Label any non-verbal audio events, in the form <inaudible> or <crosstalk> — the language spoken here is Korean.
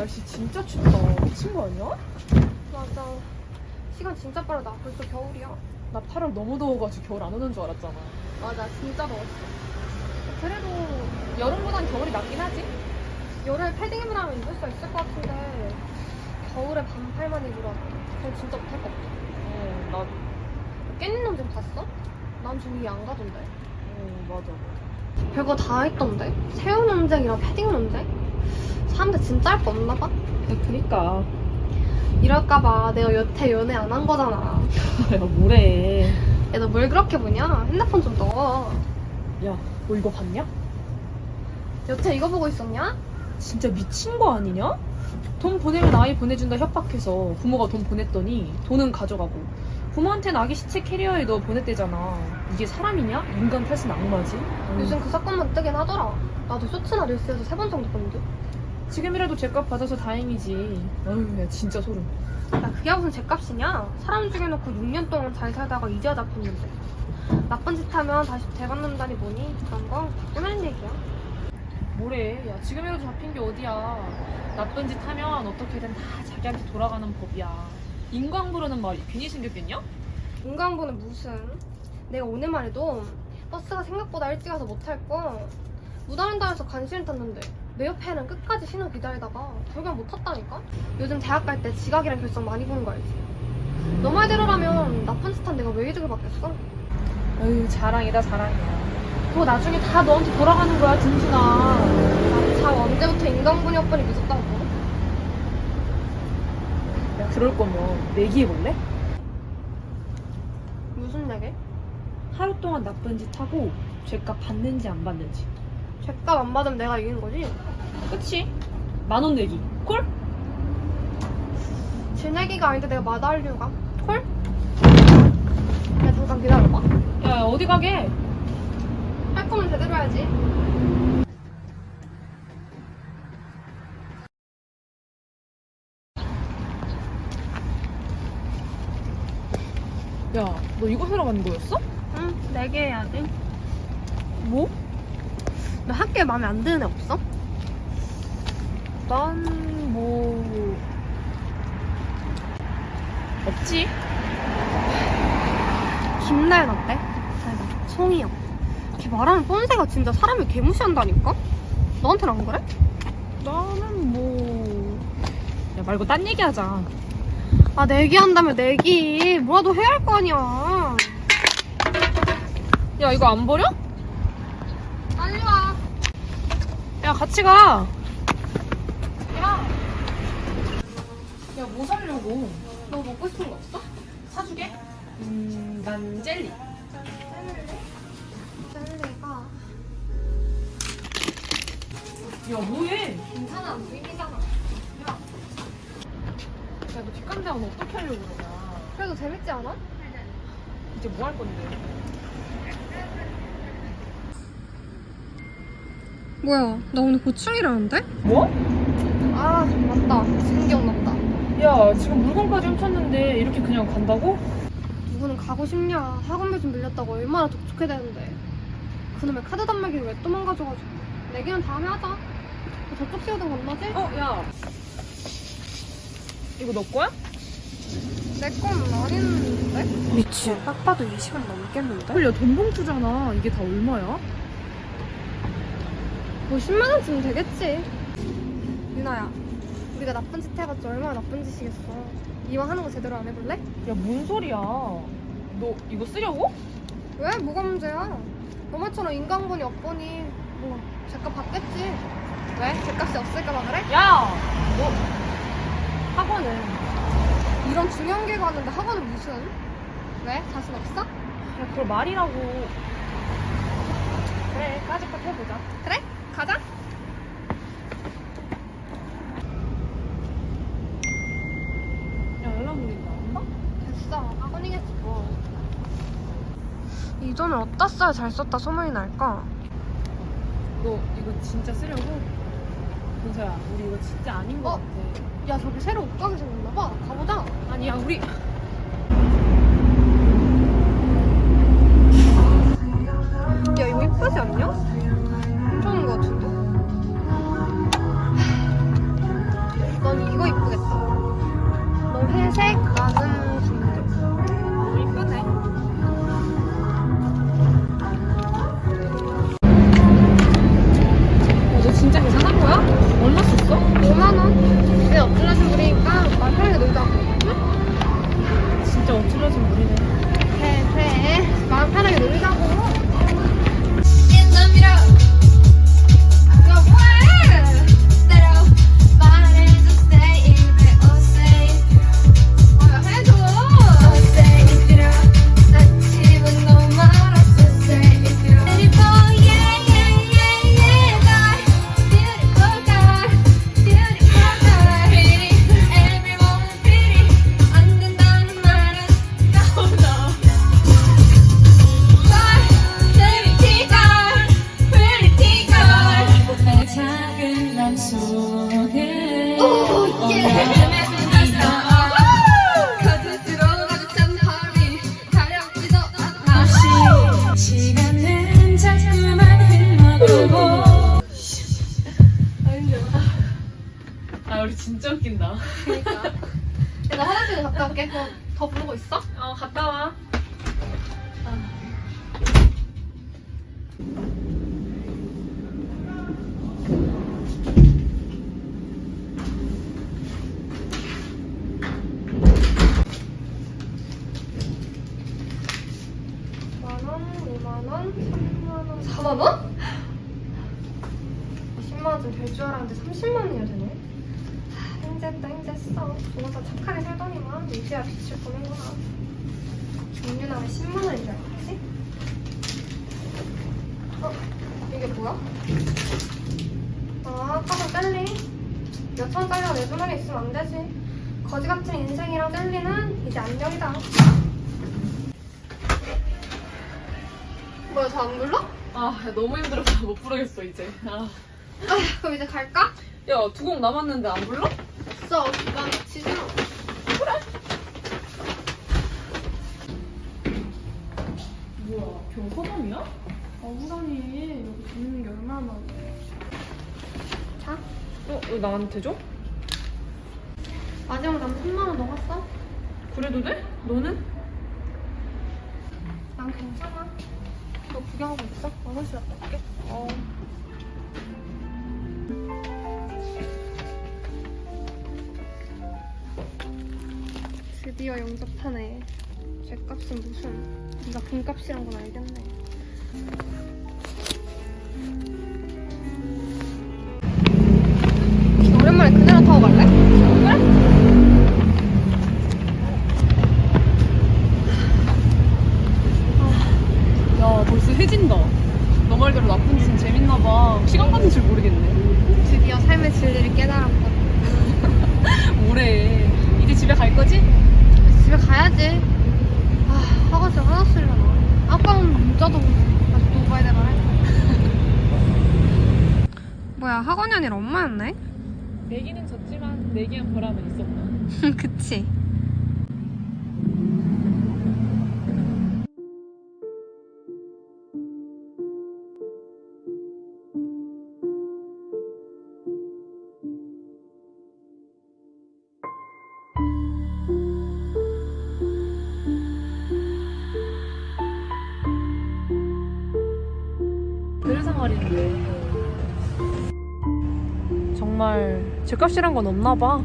날씨 진짜 춥다. 미친 거 아니야? 맞아. 시간 진짜 빠르다. 벌써 겨울이야. 나 8월 너무 더워가지고 겨울 안 오는 줄 알았잖아. 맞아, 진짜 더웠어. 그래도 여름보단 겨울이 낫긴 하지? 여름에 패딩 입으라면 입을 수 있을 것 같은데 겨울에 반팔만 입으라면 그건 진짜 못할 것 같아. 어, 나도. 깻잎 논쟁 봤어? 난 저기 안 가던데. 어, 맞아. 별거 다 했던데? 새우 논쟁이랑 패딩 논쟁? 사람들 진짜 할 거 없나 봐? 그니까. 이럴까봐 내가 여태 연애 안 한 거잖아. <laughs> 야, 뭐래. 야, 너 뭘 그렇게 보냐? 핸드폰 좀 넣어. 야, 너 이거 봤냐? 여태 이거 보고 있었냐? 진짜 미친 거 아니냐? 돈 보내면 아이 보내준다 협박해서 부모가 돈 보냈더니 돈은 가져가고 부모한테는 아기 시체 캐리어에 넣어 보냈대잖아. 이게 사람이냐? 인간 탓은 악마지? 음. 요즘 그 사건만 뜨긴 하더라. 나도 쇼츠나 릴스에서 세 번 정도 본데. 지금이라도 제값 받아서 다행이지. 어휴, 야, 진짜 소름. 야, 그게 무슨 죗값이냐? 사람 죽여놓고 6년 동안 잘 살다가 이제야 잡혔는데. 나쁜 짓 하면 다시 대받는다니 뭐니? 그런 거 꾸미는 얘기야. 뭐래? 야, 지금이라도 잡힌 게 어디야. 나쁜 짓 하면 어떻게든 다 자기한테 돌아가는 법이야. 인광부르는 말이 괜히 생겼겠냐? 인간보는 무슨? 내가 오늘만 해도 버스가 생각보다 일찍 와서 못탈 거. 무단횡단에서 간신히 탔는데 내 옆에는 끝까지 신호 기다리다가 결국 못 탔다니까? 요즘 대학 갈 때 지각이랑 결석 많이 보는 거 알지? 너 말대로라면 나쁜 짓한 내가 왜 이득을 받겠어? 어휴, 자랑이다, 자랑이야. 그거 나중에 다 너한테 돌아가는 거야, 든든아. 아, 참 언제부터 인간분이었더니 무섭다고? 야, 그럴 거면 내기해볼래? 무슨 얘기? 하루 동안 나쁜 짓 하고 죄값 받는지 안 받는지. 죄값 안 받으면 내가 이기는 거지? 그치? 만 원 내기. 콜? 제 얘기가 아닌데 내가 마다할 이유가? 콜? 야 잠깐 기다려봐 야, 어디 가게? 할 거면 제대로 해야지 야, 너 이거 사러 가는 거였어? 응, 네개 해야지 뭐? 너 학교에 마음에 안 드는 애 없어? 난 뭐... 없지? 김나연 어때? 아니다 송이영 걔 말하는 뻔세가 진짜 사람을 개무시한다니까? 너한테는 안 그래? 나는 뭐... 야, 말고 딴 얘기 하자. 아 내기 한다면 내기 뭐라도 해야 할 거 아니야 야, 이거 안 버려? 빨리 와 야, 같이 가. 야. 야, 뭐 사려고? 너 먹고 싶은 거 없어? 사주게? 음, 난 젤리. 셀리가 야, 뭐해? 괜찮아 안 보이잖아 야, 너 뒷감당은 어떻게 하려고 그러냐? 그래도 재밌지 않아? 이제 뭐 할 건데? 뭐야 나 오늘 고충이라는데? 뭐? 아 맞다 지금 기억났다 야, 지금 물건까지 훔쳤는데 이렇게 그냥 간다고? 누구는 가고 싶냐 학원비 좀 밀렸다고 얼마나 독촉해야 되는데 그놈의 카드 단말기를 왜 또 망가져가지고 내기는 다음에 하자 너 저쪽 시어든 건너지? 어, 야. 이거 너 거야? 내건 아닌데? 미치. 딱 봐도 20원 넘겠는데? 헐, 야, 돈 봉투잖아. 이게 다 얼마야? 뭐 10만 원쯤 되겠지 유나야 우리가 나쁜 짓 해봤자 얼마나 나쁜 짓이겠어 이왕 하는 거 제대로 안 해볼래? 야, 뭔 소리야. 너 이거 쓰려고? 왜? 뭐가 문제야? 너말처럼 인간권이 없보니 뭐 제값 받겠지 왜? 제값이 없을까봐 그래? 야! 너 학원은 이런 중요한 게 가는데 학원은 무슨? 왜? 자신 없어? 야, 그걸 말이라고. 그래, 까짓것 해보자. 그래? 가자. 야, 연락 울린다. 엄마? 됐어. 학원이겠지 뭐. 이 돈을 어디다 써야 잘 썼다 소문이 날까? 너 이거 진짜 쓰려고? 은서야, 우리 이거 진짜 아닌 거 어? 같아. 야 저기 새로 옷가게 생겼나 봐. 가보자. 아니야, 우리. 야 이거 이쁘지 않냐? 없어? 5만원? 내 엎질러진 물이니까 오빠 편하게 놀자 응? 진짜 엎질러진 물이네 그래 그래 마음 편하게 놀자고 웃긴다 그니까. 야, 나 화장실 좀 갔다 올게. 너더 부르고 있어? 어 갔다 와 만원, 5만원, 3만원, 4만원? 10만 원 좀 될 줄 알았는데 30만 원이나 되네. 힘냈어. 누가 더 착하게 살더니만 이제야 빛을 보는구나. 종류나 왜 10만원인 줄 알았지? 어? 이게 뭐야? 아, 아까도 젤리. 몇천 짜리가 내 주머니에 있으면 안 되지. 거지 같은 인생이랑 젤리는 이제 안녕이다. 뭐야, 저 안 불러? 아 너무 힘들어서 못 부르겠어 이제 아. 아, 그럼 이제 갈까? 야 두 곡 남았는데 안 불러? 없어, 기가 막히지. 뭐야 겨우 서점이야? 억울하니 여기 듣는 게 얼마나 많아. 자, 어? 왜 나한테 줘? 마지막 남 3만 원 넣었어? 그래도 돼? 너는? 난 괜찮아. 너 구경하고 있어? 화장실 갔다 올게. 어 드디어 영접하네. 죗값은 무슨? 네가 금값이란 건 알겠네. 오랜만에 그네랑 타고 갈래? 그래? 야 벌써 해진다 너 말대로 나쁜 짓은 재밌나 봐 시간 가는 줄 모르겠네 드디어 삶의 진리를 깨달았다. <laughs> 뭐래 이제 집에 갈 거지? 집에 가야지. 아, 학원생 하나 쓰려나. 아까는 문자도 아직 녹아야 돼 말해. 뭐야, 학원이 아니라 엄마였네? 내기는 졌지만 내기한 보람은 있었다 <laughs> 그치. 제 값이란 건 없나 봐